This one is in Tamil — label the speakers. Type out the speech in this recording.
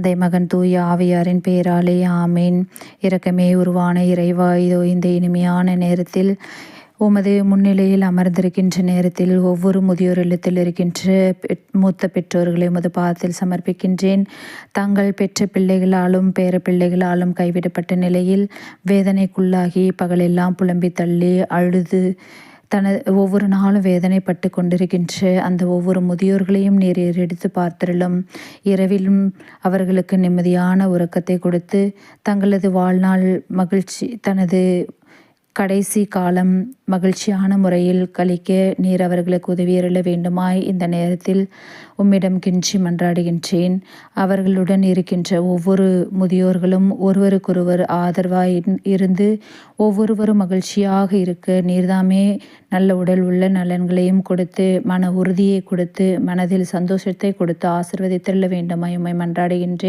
Speaker 1: தந்தை மகன் தூய ஆவியாரின் பேராலே ஆமேன். இரக்கமே உருவான இறைவா இதோ இந்த இனிமையான நேரத்தில் உமது முன்னிலையில் அமர்ந்திருக்கின்ற நேரத்தில் ஒவ்வொரு முதியோர் இல்லத்தில் இருக்கின்ற மூத்த பெற்றோர்களை உமது பாதத்தில் சமர்ப்பிக்கின்றேன். தங்கள் பெற்ற பிள்ளைகளாலும் பேர பிள்ளைகளாலும் கைவிடப்பட்ட நிலையில் வேதனைக்குள்ளாகி பகலெல்லாம் புலம்பி தள்ளி அழுது தனது ஒவ்வொரு நாளும் வேதனைப்பட்டு கொண்டிருக்கின்ற அந்த ஒவ்வொரு முதியோர்களையும் நீர் எடுத்து பார்த்திருளும். இரவிலும் அவர்களுக்கு நிம்மதியான உறக்கத்தை கொடுத்து தங்களது வாழ்நாள் மகிழ்ச்சி தனது கடைசி காலம் மகிழ்ச்சியான முறையில் கழிக்க நீர் அவர்களுக்கு உதவியருள வேண்டுமாய் இந்த நேரத்தில் உம்மிடம் கிஞ்சி மன்றாடுகின்றேன். அவர்களுடன் இருக்கின்ற ஒவ்வொரு முதியோர்களும் ஒருவருக்கொருவர் ஆதரவாய் இருந்து ஒவ்வொருவரும் மகிழ்ச்சியாக இருக்க நீர்தாமே நல்ல உடல் உள்ள நலன்களையும் கொடுத்து மன உறுதியை கொடுத்து மனதில் சந்தோஷத்தை கொடுத்து ஆசிர்வதித்தள்ள வேண்டுமாய் உம்மை மன்றாடுகின்றேன்.